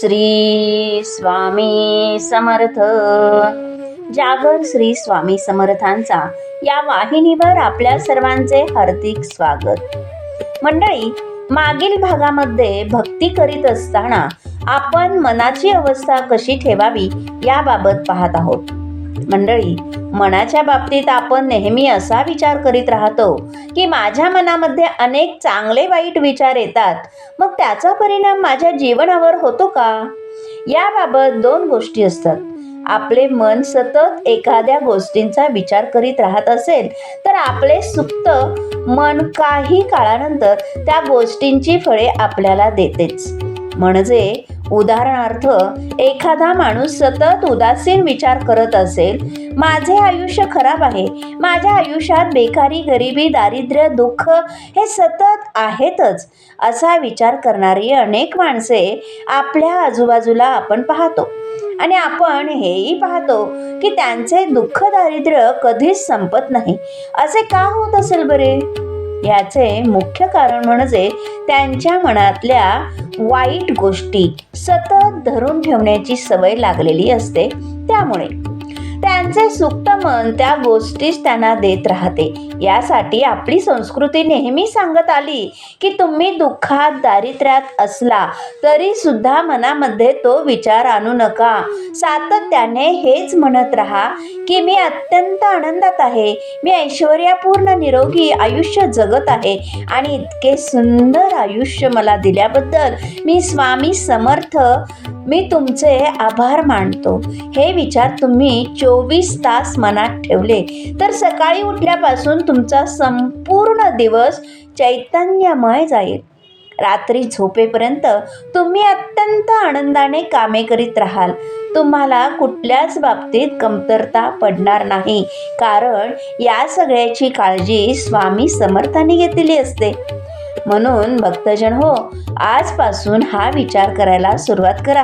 श्री स्वामी समर्थ. जागर श्री स्वामी समर्थांचा या वाहिनीवर आपल्या सर्वांचे हार्दिक स्वागत. मंडळी मागील भागामध्ये भक्ती करीत असताना आपण मनाची अवस्था कशी ठेवावी याबाबत पाहत आहोत. मंडळी मनाच्या बाबतीत आपण नेहमी असा विचार करीत राहतो की माझ्या मनामध्ये अनेक चांगले वाईट विचार येतात. मग त्याचा परिणाम माझ्या जीवनावर होतो का? याबाबत दोन गोष्टी असतात. आपले मन सतत एखाद्या गोष्टींचा विचार करीत राहत असेल तर आपले सुप्त मन काही काळानंतर त्या गोष्टींची फळे आपल्याला देतेच. म्हणजे उदाहरणार्थ एखादा माणूस सतत उदासीन विचार करत असेल माझे आयुष्य खराब आहे माझ्या आयुष्यात बेकारी गरिबी दारिद्र्य दुःख हे सतत आहेतच असा विचार करणारी अनेक माणसे आपल्या आजूबाजूला आपण पाहतो. आणि आपण हेही पाहतो की त्यांचे दुःख दारिद्र्य कधीच संपत नाही. असे का होत असेल बरे? याचे मुख्य कारण म्हणजे त्यांच्या मनातल्या वाईट गोष्टी सतत धरून ठेवण्याची सवय लागलेली असते. त्यामुळे त्यांचे सुप्त मन त्या गोष्टीच त्यांना देत राहते. यासाठी आपली संस्कृती नेहमी सांगत आली की तुम्ही दुःखात दारिद्र्यात असला तरी सुद्धा मनामध्ये तो विचार आणू नका. सातत्याने हेच म्हणत राहा की मी अत्यंत आनंदात आहे. मी ऐश्वर्यापूर्ण निरोगी आयुष्य जगत आहे आणि इतके सुंदर आयुष्य मला दिल्याबद्दल मी स्वामी समर्थ मी तुमचे आभार मानतो. हे विचार तुम्ही चोवीस तास मनात ठेवले. तर सकाळी उठल्यापासून तुमचा संपूर्ण दिवस चैतन्यमय जाईल. रात्री झोपेपर्यंत तुम्ही अत्यंत आनंदाने कामे करीत राहाल. तुम्हाला कुठल्याच बाबतीत कमतरता पडणार नाही. कारण या सगळ्याची काळजी स्वामी समर्थाने घेतलेली असते. म्हणून भक्तजन हो आजपासून हा विचार करायला सुरुवात करा.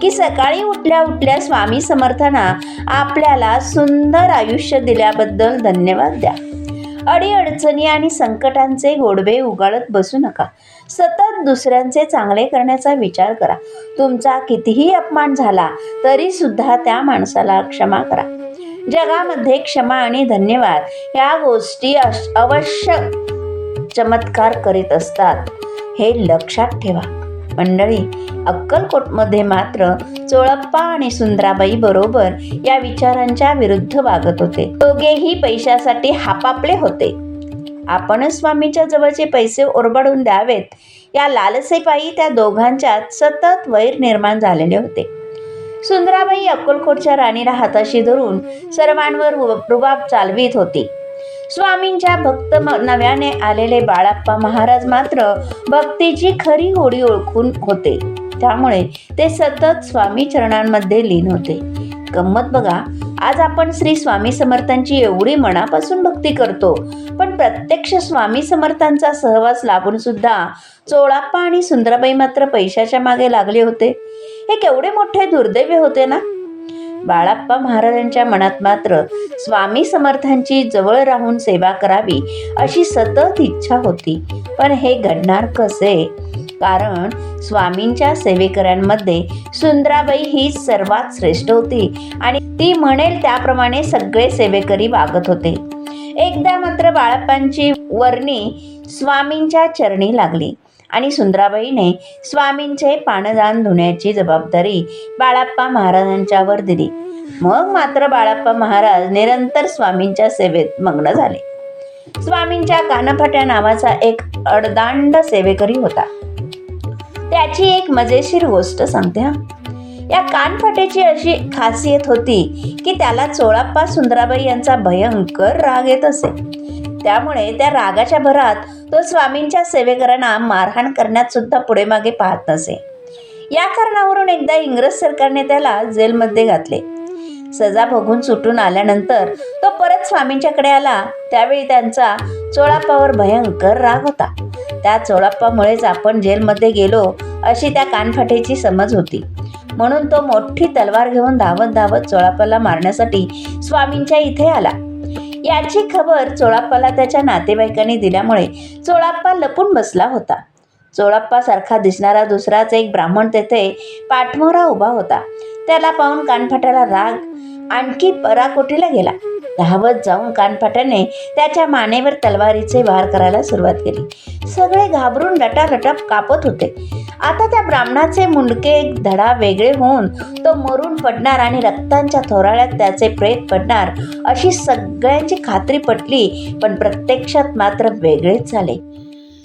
की सकाळी उठल्या उठल्या स्वामी समर्थांना आपल्याला सुंदर आयुष्य दिल्याबद्दल धन्यवाद द्या. अडीअडचणी आणि संकटांचे गोडवे उगाळत बसू नका. सतत दुसऱ्यांचे चांगले करण्याचा विचार करा. तुमचा कितीही अपमान झाला तरी सुद्धा त्या माणसाला क्षमा करा. जगामध्ये क्षमा आणि धन्यवाद या गोष्टी अवश्य चमत्कार करीत असतात. हे लक्षात ठेवा. मंडळी अक्कलकोटमध्ये मात्र चोळप्पा आणि सुंदराबाई बरोबर या विचारांच्या विरुद्ध वागत होते. दोघेही पैशासाठी हापापले होते. आपणच स्वामीच्या जवळचे पैसे ओरबाडून द्यावेत या लालसेपायी त्या दोघांच्यात सतत वैर निर्माण झालेले होते. सुंदराबाई अक्कलकोटच्या राणीला हाताशी धरून सर्वांवर रुबाब चालवीत होती. स्वामींच्या भक्त म- नव्याने आलेले बाळाप्पा महाराज मात्र भक्तीची खरी होडी ओळखून होते. त्यामुळे ते सतत स्वामी चरणांमध्ये लीन होते. गंमत बघा आज आपण श्री स्वामी समर्थांची एवढी मनापासून भक्ती करतो पण प्रत्यक्ष स्वामी समर्थांचा सहवास लाभून सुद्धा चोळाप्पा आणि सुंदराबाई मात्र पैशाच्या मागे लागले होते. हे केवढे मोठे दुर्दैव होते ना? बाळाप्पा महाराजांच्या मनात मात्र स्वामी समर्थांची जवळ राहून सेवा करावी अशी सतत इच्छा होती. पण हे घडणार कसे? कारण स्वामींच्या सेवेकऱ्यांमध्ये सुंदराबाई ही सर्वात श्रेष्ठ होती आणि ती म्हणेल त्याप्रमाणे सगळे सेवेकरी वागत होते. एकदा मात्र बाळाप्पांची वर्णी स्वामींच्या चरणी लागली. आणि सुंदराबाईने स्वामींचे पानदान धुण्याची जबाबदारी बाळाप्पा महाराजांच्यावर दिली. मग मात्र बाळाप्पा महाराज निरंतर स्वामींच्या सेवेत मग्न झाले. स्वामींच्या कानफाट्या नावाचा एक अडदांड सेवेकरी होता. त्याची एक मजेशीर गोष्ट सांगते हा. या कानफाट्याची अशी खासियत होती की त्याला चोळाप्पा सुंदराबाई यांचा भयंकर राग येत असे. त्यामुळे त्या रागाच्या भरात तो स्वामींच्या सेवेकरांना मारहाण करण्यात सुद्धा पुढे मागे पाहत नसे. या कारणावरून एकदा इंग्रज सरकारने त्याला जेलमध्ये घातले. सजा भोगून सुटून आल्यानंतर तो परत स्वामींच्याकडे आला. त्यावेळी त्यांचा चोळाप्पावर भयंकर राग होता. त्या चोळाप्पामुळेच आपण जेलमध्ये गेलो अशी त्या कानफाटेची समज होती. म्हणून तो मोठी तलवार घेऊन धावत धावत चोळाप्पाला मारण्यासाठी स्वामींच्या इथे आला. याची खबर चोळाप्पाला त्याच्या नातेवाईकांनी दिल्यामुळे चोळाप्पा लपून बसला होता. चोळप्पासारखा दिसणारा दुसराच एक ब्राह्मण तेथे पाठमोरा उभा होता. त्याला पाहून कानफाट्याला राग आणखी पराकोटीला गेला. धावत जाऊन कानफाट्याने त्याच्या मानेवर तलवारीचे वार करायला सुरुवात केली. सगळे घाबरून लटालटप कापत होते. आता त्या ब्राह्मणाचे मुंडके एक धडा वेगळे होऊन तो मरून पडणार आणि रक्तांच्या थोराळ्यात त्याचे प्रेत पडणार अशी सगळ्यांची खात्री पटली पण प्रत्यक्षात मात्र वेगळेच झाले.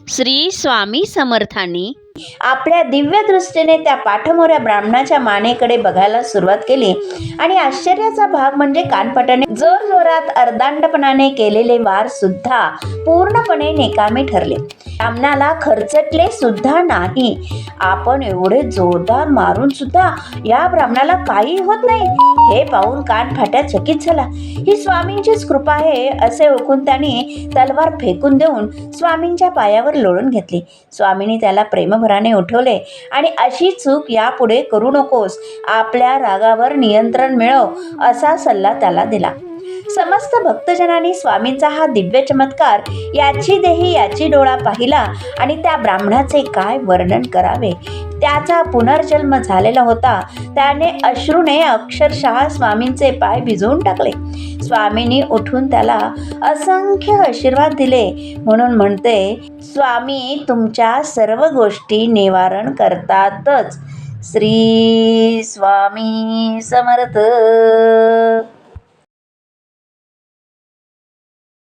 श्री स्वामी समर्थांनी आपल्या दिव्य दृष्टीने त्या पाठमोऱ्या ब्राह्मणाच्या मानेकडे बघायला सुरुवात केली. आणि आश्चर्याचा भाग म्हणजे कानपटाने जोर जोरात अर्धांडपणाने केलेले वार सुद्धा पूर्णपणे निकामी ठरले. ब्राह्मणाला खर्चटले सुद्धा नाही. आपण एवढे जोरदार मारून सुद्धा या ब्राह्मणाला काही होत नाही. हे पाहून कान फाट्या चकित झाला. ही स्वामींचीच कृपा आहे असे ओळखून त्यांनी तलवार फेकून देऊन स्वामींच्या पायावर लोळून घेतली. स्वामींनी त्याला प्रेमभराने उठवले. आणि अशी चूक यापुढे करू नकोस. आपल्या रागावर नियंत्रण मिळव असा सल्ला त्याला दिला. समस्त भक्तजनांनी स्वामींचा हा दिव्य चमत्कार याची देही याची डोळा पाहिला आणि त्या ब्राह्मणाचे काय वर्णन करावे? त्याचा पुनर्जन्म झालेला होता. त्याने अश्रूने अक्षरशः स्वामींचे पाय भिजवून टाकले. स्वामींनी उठून त्याला असंख्य आशीर्वाद दिले. म्हणून म्हणते स्वामी तुमच्या सर्व गोष्टी निवारण करतातच. श्री स्वामी समर्थ.